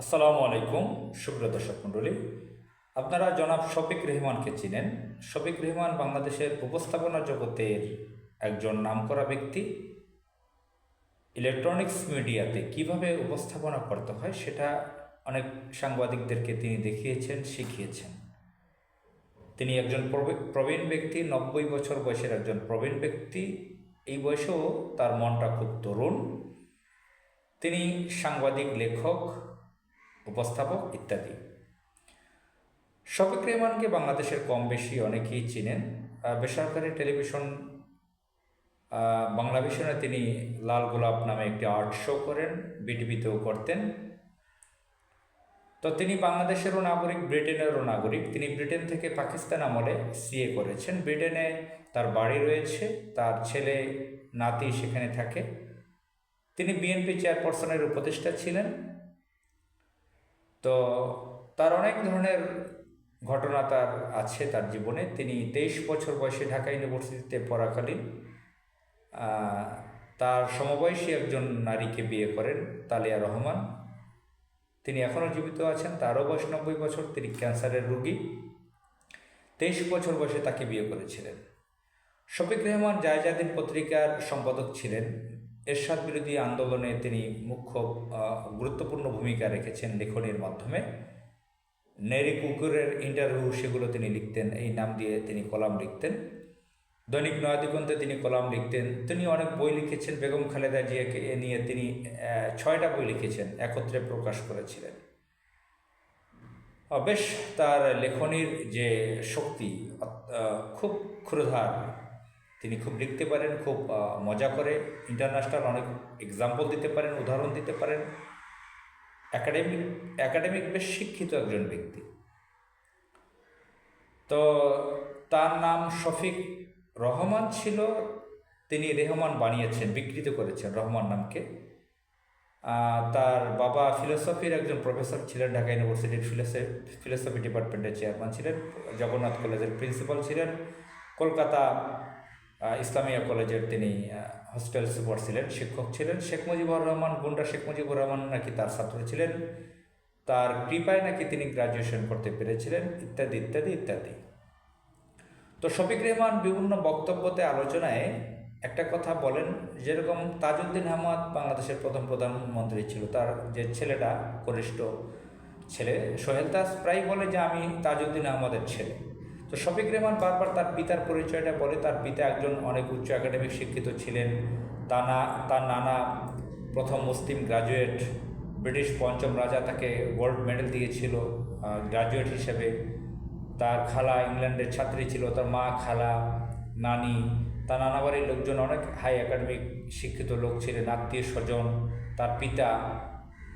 আসসালামু আলাইকুম, সুপ্রিয় দর্শক মণ্ডলী। আপনারা জনাব শফিক রেহমানকে চিনেন। শফিক রেহমান বাংলাদেশের উপস্থাপনা জগতের একজন নামকরা ব্যক্তি। ইলেকট্রনিক্স মিডিয়াতে কীভাবে উপস্থাপনা করতে হয় সেটা অনেক সাংবাদিকদেরকে তিনি দেখিয়েছেন, শিখিয়েছেন। তিনি একজন প্রবীণ ব্যক্তি, নব্বই বছর বয়সের একজন প্রবীণ ব্যক্তি। এই বয়সেও তার মনটা খুব তরুণ। তিনি সাংবাদিক, লেখক উপস্থাপক ইত্যাদি। শফিক রেহমানকে বাংলাদেশের কম বেশি অনেকেই চিনেন। বেসরকারি টেলিভিশন বাংলা ভিশনে তিনি লাল গোলাপ নামে একটি আর্ট শো করেন বিটিভিতেও করতেন। তো তিনি বাংলাদেশেরও নাগরিক, ব্রিটেনেরও নাগরিক। তিনি ব্রিটেন থেকে পাকিস্তান আমলে সিএ করেছেন। ব্রিটেনে তার বাড়ি রয়েছে, তার ছেলে, নাতি সেখানে থাকে। তিনি বিএনপি চেয়ারপারসনের উপদেষ্টা ছিলেন। তো তার অনেক ধরনের ঘটনা তার আছে তার জীবনে। তিনি তেইশ বছর বয়সে ঢাকা ইউনিভার্সিটিতে পড়াকালীন তার সমবয়সী একজন নারীকে বিয়ে করেন তালিয়া রহমান। তিনি এখনও জীবিত আছেন, তারও বয়স নব্বই বছর, তিনি ক্যান্সারের রোগী। তেইশ বছর বয়সে তাকে বিয়ে করেছিলেন। শফিক রহমান জায়জাদিন পত্রিকার সম্পাদক ছিলেন। এরশাদ বিরোধী আন্দোলনে তিনি মুখ্য গুরুত্বপূর্ণ ভূমিকা রেখেছেন লেখনীর মাধ্যমে। নেরি কুকুরের ইন্টারভিউ সেগুলো তিনি লিখতেন, এই নাম দিয়ে তিনি কলাম লিখতেন। দৈনিক নয়াদিগন্তে তিনি কলাম লিখতেন। তিনি অনেক বই লিখেছেন, বেগম খালেদা জিয়াকে এ নিয়ে তিনি ছয়টা বই লিখেছেন, একত্রে প্রকাশ করেছিলেন। বেশ, তার লেখনীর যে শক্তি খুব ক্ষুরধার তিনি খুব লিখতে পারেন, খুব মজা করে। ইন্টারন্যাশনাল অনেক এক্সাম্পল দিতে পারেন, উদাহরণ দিতে পারেন। একাডেমিক একাডেমিক বেশ শিক্ষিত একজন ব্যক্তি। তো তার নাম শফিক রহমান ছিল। তিনি রেহমান বানিয়েছেন, বিকৃত করেছেন রহমান নামকে। তার বাবা ফিলোসফির একজন প্রফেসর ছিলেন, ঢাকা ইউনিভার্সিটির ফিলোসফি ডিপার্টমেন্টের চেয়ারম্যান ছিলেন, জগন্নাথ কলেজের প্রিন্সিপাল ছিলেন। কলকাতা ইসলামিয়া কলেজের তিনি হস্টেল সুপার ছিলেন, শিক্ষক ছিলেন। শেখ মুজিবুর রহমান, গুন্ডা শেখ মুজিবুর রহমান নাকি তার ছাত্র ছিলেন। তার কৃপায় নাকি তিনি গ্রাজুয়েশন করতে পেরেছিলেন, ইত্যাদি ইত্যাদি ইত্যাদি। তো শফিক রেহমান বিভিন্ন বক্তব্যতে আলোচনায় একটা কথা বলেন, যেরকম তাজউদ্দিন আহমদ বাংলাদেশের প্রথম প্রধানমন্ত্রী ছিল, তার যে ছেলেটা, কনিষ্ঠ ছেলে, সোহেল দাস প্রায় বলে যে, আমি তাজউদ্দিন আহমদের ছেলে। তো শফিক রেহমান বারবার তার পিতার পরিচয়টা বলে তার পিতা একজন অনেক উচ্চ একাডেমিক শিক্ষিত ছিলেন। তা না তার নানা প্রথম মুসলিম গ্রাজুয়েট, ব্রিটিশ পঞ্চম রাজা তাকে গোল্ড মেডেল দিয়েছিল গ্রাজুয়েট হিসেবে। তার খালা ইংল্যান্ডের ছাত্রী ছিল, তার মা, খালা, নানি। তার নানা বাড়ির লোকজন অনেক হাই একাডেমিক শিক্ষিত লোক ছিলেন, আত্মীয় স্বজন। তার পিতা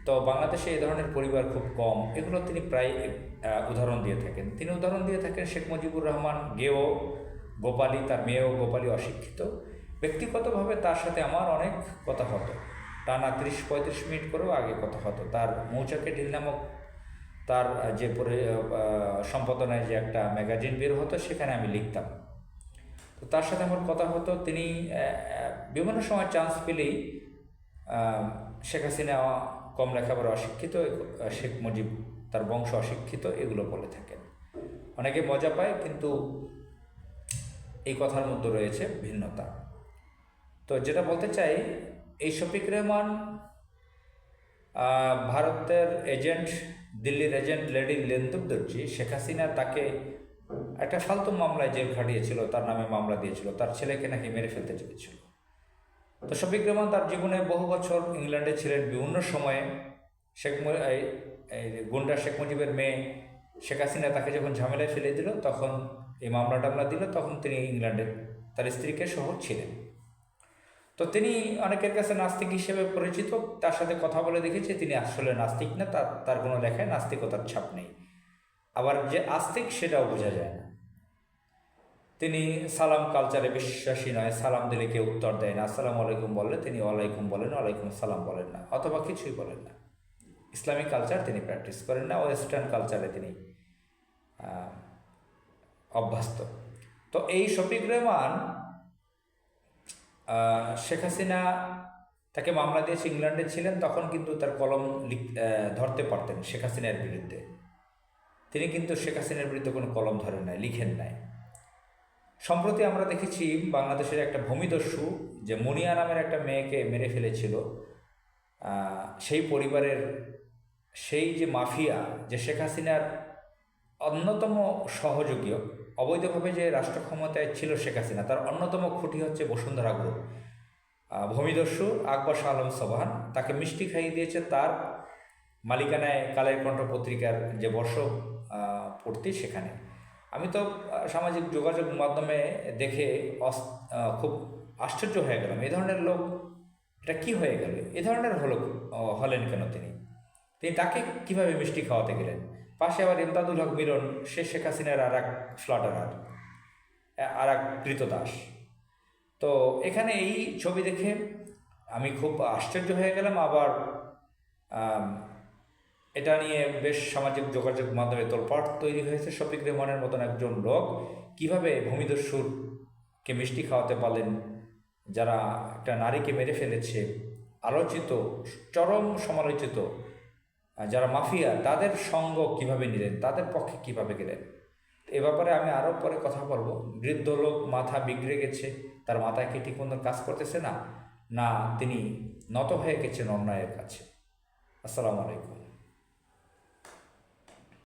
তো বাংলাদেশে এই ধরনের পরিবার খুব কম। এগুলো তিনি প্রায় উদাহরণ দিয়ে থাকেন। তিনি উদাহরণ দিয়ে থাকেন শেখ মুজিবুর রহমান, গেও, গোপালী, তার মেয়েও গোপালী অশিক্ষিত। ব্যক্তিগতভাবে তার সাথে আমার অনেক কথা হতো। টানা তিরিশ, পঁয়ত্রিশ মিনিট করেও আগে কথা হতো। তার মৌচাকে ঢিল নামক তার যে সম্পাদনায় যে একটা ম্যাগাজিন বের হতো, সেখানে আমি লিখতাম। তো তার সাথে আমার কথা হতো। তিনি বিভিন্ন সময় চান্স পেলেই শেখ হাসিনা কম লেখাপড়া অশিক্ষিত শেখ মুজিব তার বংশ অশিক্ষিত, এগুলো বলে থাকেন। অনেকে মজা পায়, কিন্তু এই কথার মধ্যে রয়েছে ভিন্নতা। তো যেটা বলতে চাই, এই শফিক রহমান ভারতের এজেন্ট, দিল্লির এজেন্ট লেডি লেন্দুবদর্জি শেখ হাসিনা তাকে একটা ফালতু মামলায় জেল খাটিয়েছিল, তার নামে মামলা দিয়েছিল, তার ছেলেকে নাকি মেরে ফেলতে চেয়েছিল। তো শফিক রহমান তার জীবনে বহু বছর ইংল্যান্ডে ছিলেন। বিভিন্ন সময়ে শেখ গুন্ডা শেখ মুজিবের মেয়ে শেখ হাসিনা তাকে যখন ঝামেলায় ফেলে দিল, তখন এই মামলা টামলা দিল, তখন তিনি ইংল্যান্ডে তার স্ত্রীকে সহ ছিলেন। তো তিনি অনেকের কাছে নাস্তিক হিসেবে পরিচিত, তার সাথে কথা বলে দেখেছি, তিনি আসলে নাস্তিক না, তার তার কোনো লেখায় নাস্তিকতার ছাপ নেই। আবার যে আস্তিক সেটাও বোঝা যায় না। তিনি সালাম কালচারে বিশ্বাসী নয়, সালাম দিলে কেউ উত্তর দেয় না। আসসালামু আলাইকুম বললে তিনি ওয়ালাইকুম বলেন, ওয়ালাইকুম সালাম বলেন না, অথবা কিছুই বলেন না। ইসলামিক কালচার তিনি প্র্যাকটিস করেন না, ওয়েস্টার্ন কালচারে তিনি অভ্যস্ত। তো এই শফিক রহমান শেখ হাসিনা তাকে মামলা দিয়েছে, ইংল্যান্ডে ছিলেন, তখন কিন্তু তার কলম ধরতে পারতেন শেখ হাসিনার বিরুদ্ধে। তিনি কিন্তু শেখ হাসিনার বিরুদ্ধে কোনো কলম ধরেন নাই, লিখেন নাই। সম্প্রতি আমরা দেখেছি বাংলাদেশের একটা ভূমিদস্যু, যে মুনিয়া নামের একটা মেয়েকে মেরে ফেলেছিল। সেই পরিবারের সেই যে মাফিয়া, যে শেখ হাসিনার অন্যতম সহযোগী, অবৈধভাবে যে রাষ্ট্র ক্ষমতায় ছিল শেখ হাসিনা, তার অন্যতম খুঁটি হচ্ছে বসুন্ধরা গ্রুপ। ভূমিদস্যু আকবর শাহ আলম সোবাহান, তাকে মিষ্টি খাইয়ে দিয়েছে তার মালিকানায় কালের কণ্ঠ পত্রিকার যে বর্ষ পড়তি সেখানে। আমি তো সামাজিক যোগাযোগ মাধ্যমে দেখে খুব আশ্চর্য হয়ে গেলাম। এই ধরনের লোক, এটা কি হয়ে গেল? এ ধরনের হলো হলেন কেন তিনি? তিনি তাকে কীভাবে মিষ্টি খাওয়াতে গেলেন? পাশে আবার ইমদাদুল হক মিলন, সে শেখ হাসিনার আর এক ফ্লাটারার আর এক কৃতদাস। তো এখানে এই ছবি দেখে আমি খুব আশ্চর্য হয়ে গেলাম। আবার এটা নিয়ে বেশ সামাজিক যোগাযোগ মাধ্যমে তোলপাট তৈরি হয়েছে। শফিক রেহমানের মতন একজন লোক। কীভাবে ভূমিদস্যুরকে মিষ্টি খাওয়াতে পারলেন? যারা একটা নারীকে মেরে ফেলেছে। আলোচিত, চরম সমালোচিত যারা মাফিয়া, তাদের সঙ্গ কীভাবে নিলেন? তাদের পক্ষে কীভাবে গেলেন? এ ব্যাপারে আমি আরও পরে কথা বলব। বৃদ্ধ লোক মাথা বিগড়ে গেছে। তার মাথায় কি ঠিক মতো কাজ করতেছে না? না, তিনি নত হয়ে গেছেন অন্যায়ের কাছে। আসসালামু আলাইকুম।